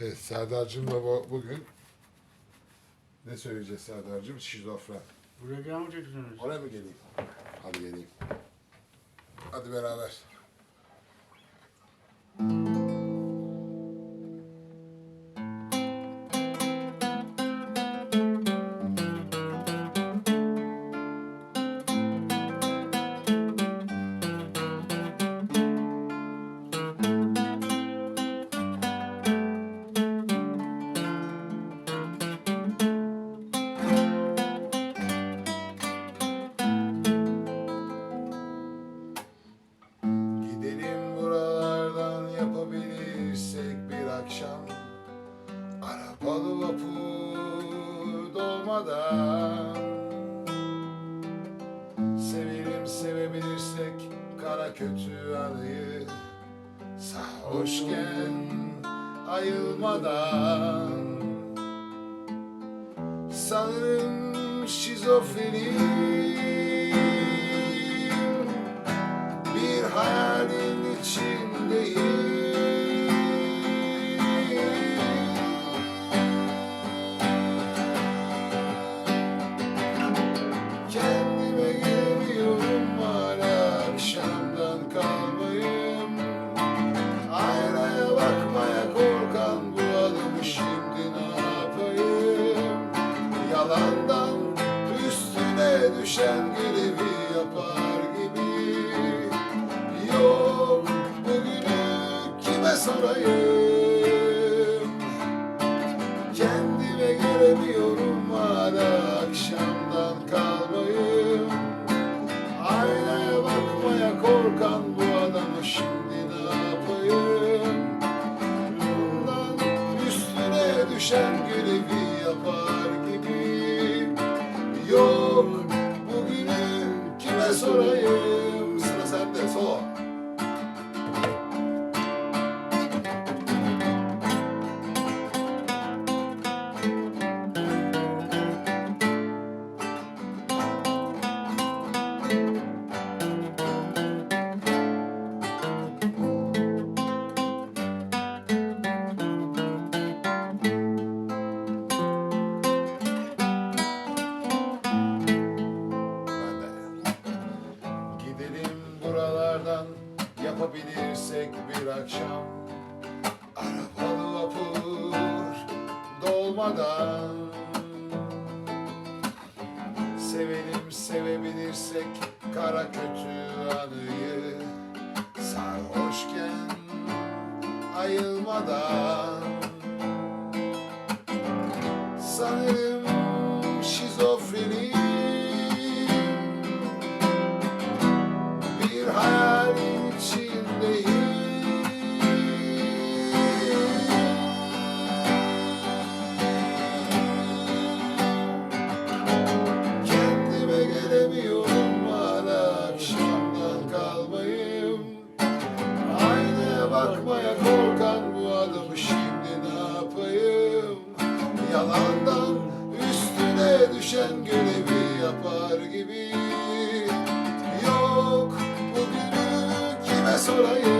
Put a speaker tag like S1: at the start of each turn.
S1: Evet Serdar'cığımla bu- bugün ne söyleyeceğiz Serdar'cığım? Şizofren.
S2: Buraya gelmeyeceksiniz.
S1: Oraya mı geleyim? Hadi geleyim. Hadi beraber. Vapur dolmadan Sevelim sevebilirsek kara kötü anıyı Sarhoşken ayılmadan. Sanırım şizofrenim düşen görevi yapar gibi. Yok bugünü kime sorayım Kendime gelemiyorum hala akşamdan yapabilirsek bir akşam? Arabalı vapur dolmadan. Sevelim sevebilirsek kara kötü anıyı Sarhoşken ayılmadan düşen görevi yapar gibi. Yok bugünü kime sorayım